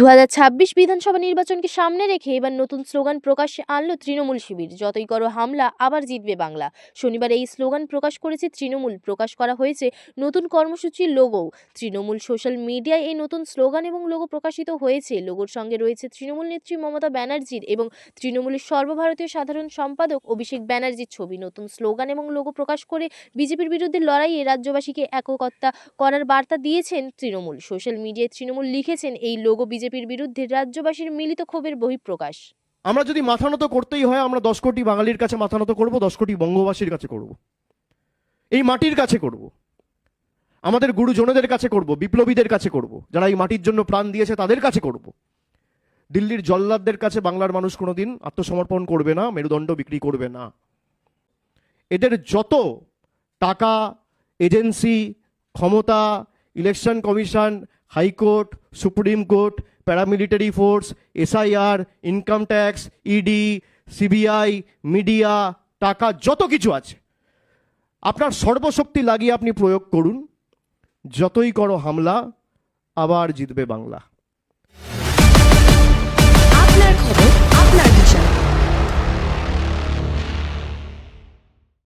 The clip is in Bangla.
দু হাজার ছাব্বিশ বিধানসভা নির্বাচনকে সামনে রেখে এবার নতুন স্লোগান প্রকাশ্যে আনলো তৃণমূল শিবির। যতই করো হামলা, আবার জিতবে বাংলা। শনিবার এই স্লোগান প্রকাশ করেছে তৃণমূল। প্রকাশ করা হয়েছে নতুন কর্মসূচির লোগো তৃণমূল সোশ্যাল মিডিয়ায় এই নতুন স্লোগান এবং লোগো প্রকাশিত হয়েছে। লোগোর সঙ্গে রয়েছে তৃণমূল নেত্রী মমতা ব্যানার্জির এবং তৃণমূলের সর্বভারতীয় সাধারণ সম্পাদক অভিষেক ব্যানার্জির ছবি। নতুন স্লোগান এবং লোগো প্রকাশ করে বিজেপির বিরুদ্ধে লড়াইয়ে রাজ্যবাসীকে এককত্তা করার বার্তা দিয়েছেন তৃণমূল। সোশ্যাল মিডিয়ায় তৃণমূল লিখেছেন, এই লোগো বিজেপির বিরুদ্ধে রাজ্যবাসীর মিলিত ক্ষোভের বহিঃপ্রকাশ। আমরা যদি মাথা নত করতেই হয়, আমরা দশ কোটি বাঙালির কাছে মাথা নত করব, দশ কোটি বঙ্গবাসীর কাছে করব। এই মাটির কাছে করব। আমাদের গুরুজনদের কাছে করব, বিপ্লবীদের কাছে করব। যারা এই মাটির জন্য প্রাণ দিয়েছে, তাদের কাছে করব। দিল্লির জল্লাদদের কাছে বাংলার মানুষ কোনোদিন আত্মসমর্পণ করবে না, মেরুদণ্ড বিক্রি করবে না। এদের যত টাকা, এজেন্সি, ক্ষমতা election commission, high court, supreme court, paramilitary force, SIR, income tax, ED, CBI, media, টাকা, যত কিছু আছে। আপনার সর্বশক্তি লাগিয়ে আপনি প্রয়োগ করুন। যতই করো হামলা, আবার জিতবে বাংলা।